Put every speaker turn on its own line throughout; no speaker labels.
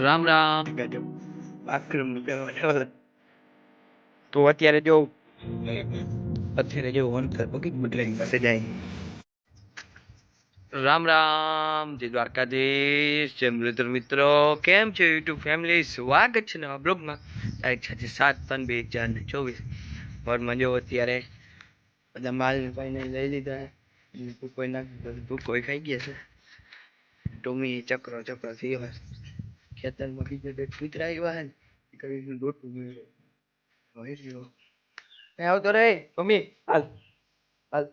રામ રામ.
ગજબ આક્રમ કરવા
તો અત્યારે જો
અત્યારે જો વન બુકિંગ બદલાઈ પાસે જાય.
રામ રામ. જય દ્વારકાધીશ. જય મૃતર મિત્રો. કેમ છે યુટ્યુબ ફેમિલી? સ્વાગત છે નવા બ્લોગમાં. તારીખ છે આજે સાત ત્રણ બે હજાર ને ચોવીસ. ઘરમાં જો અત્યારે બધા માલ ભાઈને લઈ લીધા. કોઈ નાખી કોઈ ખાઈ ગયા છે. ટોમી ચક્રો ચક્રો થઈ ગયા ખેતરમાં બીજો ડેટ કૂતરા આવ્યા હે ને એ દોટું ગયું હોય રહ્યો. એ આવતો રે મમ્મી? હાલ. હાલ.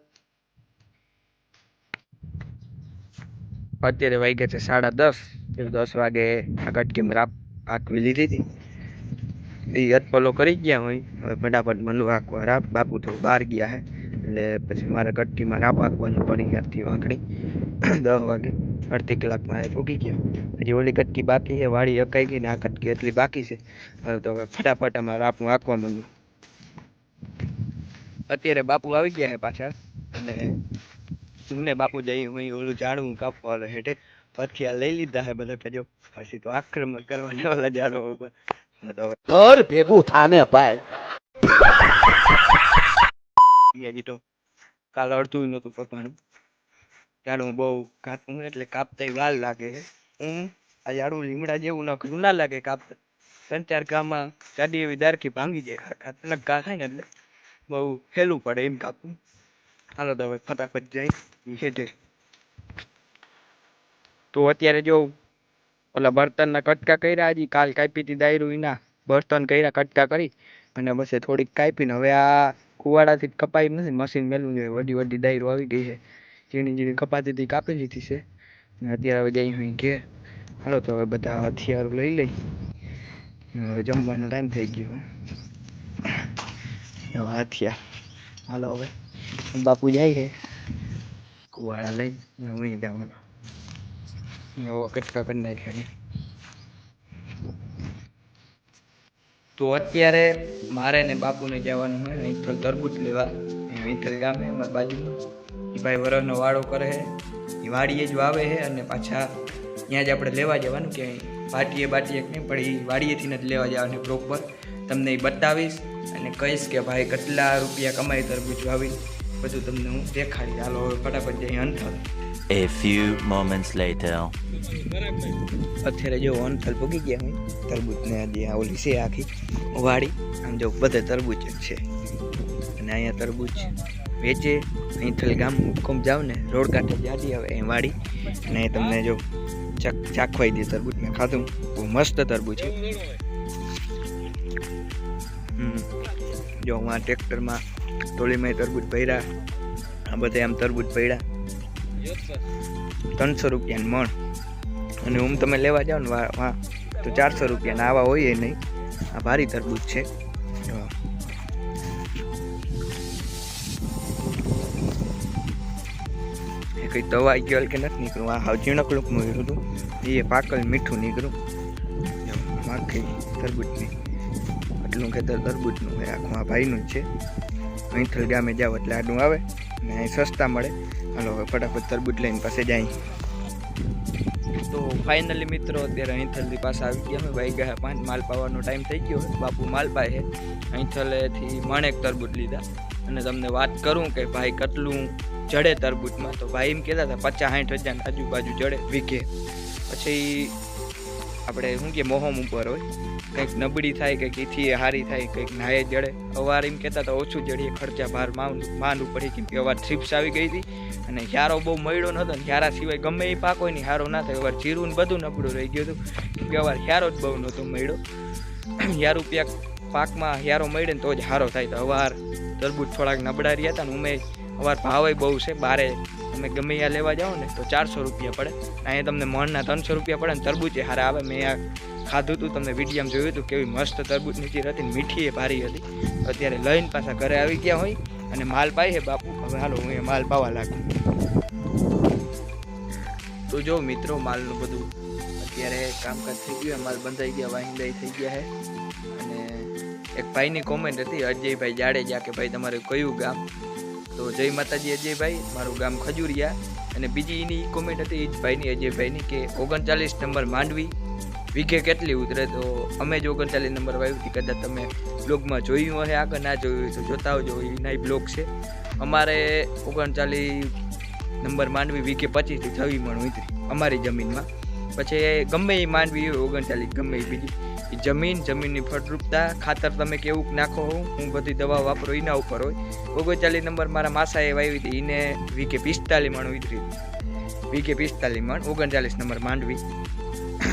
અત્યારે વાગ્યા છે સાડા દસ. દસ વાગે આ કટકી રાપ આંકવી લીધી હતી. એ અતપલો કરી ગયા હોય. હવે ફટાફટ મનુ આંકવા રાપ. બાપુ થોડું બહાર ગયા હે. એટલે પછી મારે કટકીમાં રાપ આંકવાનું પડી ત્યારથી વાંકડી. દસ વાગે અડધી કલાકમાં એ પૂગી ગયા. હજી ઓલી કટકી બાકી છે વાળી અકાઈ ગઈ ને આ કટકી એટલી બાકી છે. હવે તો હવે ફટાફટ અમારે રાપનું આંકવા માંડ્યું. અત્યારે બાપુ આવી ગયા છે પાછા. અને સુને બાપુ જઈ હું ઓલું ઝાડવું કાપવા હેઠે આ લઈ લીધા હે બધા પેજો પછી તો આક્રમણ કરવા ઓલા ઝાડો ઉપર. તો
ઘર ભેગું થાને ભાઈ.
હજી તો કાલ અડધું નતું પકવાનું ઝાડવું બહુ કાપવું એટલે કાપતા વાર લાગે. હું આ ઝાડવું લીમડા જેવું નકરું ના લાગે, કાપતા. ત્રણ ચાર ગામમાં જાડી એવી દારકી ભાંગી જાય અચાનક ઘા થાય ને એટલે. બહુ હેલું પડે એમ કાપવું. હાલો તો હવે ફટાફટ જાય હેઠે. તો અત્યારે જો ઓલા બર્તનના કટકા કર્યા હજી, કાલ કાપી હતી દાયરું એના. બર્તન કર્યા, કટકા કરી અને બસ થોડીક કાપીને હવે આ કુવાડાથી કપાઈ નથી, મશીન મેલું છે વડી વડી દાયરો આવી ગઈ છે. ઝીણી ઝીણી કપાતી હતી, કાપી લીધી છે. અત્યારે હવે જઈ હું ઘેર. હાલો, તો હવે બધા હથિયારો લઈ લઈ. હવે જમવાનો ટાઈમ થઈ ગયો. હવે હથિયાર. હાલો હવે. બાપુ જાય છે. કુવાડા લઈ હું જવાનું એવો તો અત્યારે મારે ને બાપુને જવાનું હોય અહીંથી તરબૂચ લેવા. અહીં ગામે, અમારા બાજુમાં. એ ભાઈ વરસનો વાળો કરે છે એ વાડીએ જ વાવે છે અને પાછા ત્યાં જ આપણે લેવા જવાનું કે બાટીએ બાટીએ નહીં પણ એ વાડીએથી જ લેવા જવાનું પ્રોપર તમને એ બતાવીશ અને કહીશ કે ભાઈ કેટલા રૂપિયા કમાઈ તરબૂચ વાવી બધું તમને હું દેખાડી હાલો હવે ફટાફટ જઈ અંથલ
A few moments later.
અત્યારે જો અંથલ પૂગી ગયા હું તરબૂચને આ ઓલી છે આખી વાડી આમ જો બધે તરબૂચ જ છે. અને અહીંયા તરબૂચ વેચે અહીંથી ગામ હુકમ જાવ ને, રોડ કાંઠે જાડી આવે, અહીં વાડી. અને તમને જો ચાક, ચાખવાઈ દે તરબૂચ, મેં ખાધું. બહુ મસ્ત તરબૂચ છે. જો હું આ ટ્રેક્ટરમાં ટોલીમાં તરબૂચ ભર્યા, આ બધા આમ તરબૂચ પડ્યા ત્રણસો રૂપિયાનું મણ. અને હું તમે લેવા જાઓ ને વા- તો ચારસો રૂપિયાના આવા હોય નહીં. આ ભારી તરબૂચ છે. કઈ દવા ગયો કે નથી નીકળ્યું આ હાવ ઝીણકલું મળ્યું હતું એ પાકલ મીઠું નીકળ્યું માખી તરબૂચની. આટલું ખેતર તરબૂચનું એ આખું આ ભાઈનું જ છે. અહીંથલ ગામે જાઓ એટલે આડું આવે ને અહીં સસ્તા મળે. હાલો, હવે ફટાફટ તરબૂચ લઈને પાસે જાય. તો ફાઇનલી મિત્રો, અત્યારે અહીંથલથી પાસે આવી ગયા અમે. ભાઈ ગયા પાંચ. માલ પાવાનો ટાઈમ થઈ ગયો. બાપુ માલ પાય છે અહીંથલેથી માણેક તરબૂચ લીધા. અને તમને વાત કરું કે ભાઈ કેટલું જડે તરબૂચમાં. તો ભાઈ એમ કહેતા હતા, પચાસ સાઠ હજાર આજુબાજુ જડે વીઘે. પછી આપણે શું કે મોહમ ઉપર હોય. કંઈક નબળી થાય, કંઈક ઈથી હારી થાય, કંઈક નાયે જડે. અવાર એમ કહેતા તો ઓછું જડીએ, ખર્ચા બહાર માન માન ઉપર કેમ કે અવાર થ્રીપ્સ આવી ગઈ હતી. અને યારો બહુ મળ્યો નહોતો, ને યારા સિવાય ગમે એ પાક હોય ને યારો ના થાય. અવાર જીરું ને બધું નબળું રહી ગયું હતું. કેમ કે અવાર યારો જ બહુ નહોતો મળ્યો. યાર રૂપિયા પાકમાં હિયારો મળે ને તો જ હારો થાય. તો અવાર તરબૂચ થોડાક નબળા રહ્યા હતા ને ઉમે અવાર ભાવે બહુ છે, બારે તમે ગમે ત્યાં લેવા જાઓ ને તો ચારસો રૂપિયા પડે. અહીંયા તમને મણના ત્રણસો રૂપિયા પડે ને તરબૂચે હારા આવે. મેં આ ખાધું હતું તમને વિડીયામાં જોયું હતું કેવી મસ્ત તરબૂચ નીચી હતી ને મીઠી એ ભારી હતી. અત્યારે લઈને પાછા ઘરે આવી ગયા હોય અને માલ પાય છે બાપુ. હવે હાલો, હું એ માલ પાવા લાગુ. તો જો મિત્રો, માલનું બધું અત્યારે કામકાજ થઈ ગયું માલ બંધાઈ ગયા વાહિંદાઈ થઈ ગયા છે. અને એક ભાઈની કોમેન્ટ હતી, અજયભાઈ જાડેજા, કે ભાઈ તમારું કયું ગામ? તો જય માતાજી અજયભાઈ, મારું ગામ ખજુરિયા. અને બીજી એની કોમેન્ટ હતી એ જ ભાઈની, અજયભાઈની, કે ઓગણચાલીસ નંબર માંડવી, વીઘે કેટલી ઉતરે? તો અમે જ ઓગણચાલીસ નંબર વાવી હતી, કદાચ તમે બ્લોગમાં જોયું હશે, આગળ ના જોયું હોય તો જોતા આવજો એના બ્લોગ છે. અમારે ઓગણચાલીસ નંબર માંડવી વીઘે પચીસથી છવ્વી મણ ઉતરી, અમારી જમીનમાં. પછી ગમે એ માંડવી હોય, ઓગણચાલીસ ગમે એ બીજી. જમીન, જમીનની ફળદ્રુપતા, ખાતર તમે કેવું નાખો હો બધી દવા વાપરો, એના ઉપર હોય. ઓગણચાલીસ નંબર મારા માસાએ વાવી હતી એને વીકે પિસ્તાલીસ મણ ઉતરી વીકે પિસ્તાલીસ મણ, ઓગણચાલીસ નંબર માંડવી.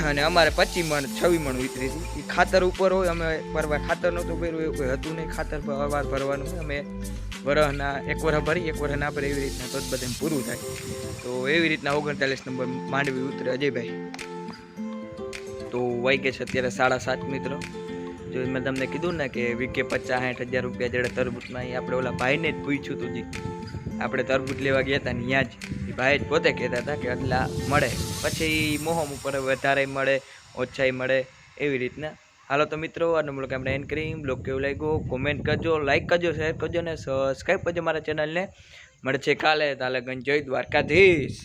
અને અમારે પચીસ મણ, છવ્વીસ મણ ઉતરી હતી. એ ખાતર ઉપર હોય, અમે ભરવા ખાતર નહોતું ભર્યું, એવું કોઈ હતું નહીં. ખાતર અવાર ભરવાનું હોય. અમે વરહના એક વરહ ભરી, એક વરહ ના ભરે એવી રીતના તો જ બધાને પૂરું થાય. તો એવી રીતના ઓગણચાલીસ નંબર માંડવી ઉતરે અજયભાઈ. તો વાઈ છે અત્યારે સાડા સાત મિત્રો. જો મેં તમને કીધું ને કે વીકે પચાસ, સાઠ હજાર રૂપિયા જેડે તરબૂચમાં એ આપણે ઓલા ભાઈને જ પૂછ્યું હતું જી. આપણે તરબૂચ લેવા ગયા હતા ત્યાં જ. એ ભાઈ જ પોતે કહેતા હતા કે આટલા મળે. પછી મોહમ ઉપર વધારે મળે ઓછાઈ મળે એવી રીતના. હાલો તો મિત્રો, આનો બ્લોગ આપણે એન્ડ કરી બ્લોગ કેવું લાગ્યો? કોમેન્ટ કરજો લાઈક કરજો શેર કરજો ને સબસ્ક્રાઈબ કરજો મારા ચેનલને મળશે કાલે તાલે ગંજ દ્વારકાધીશ.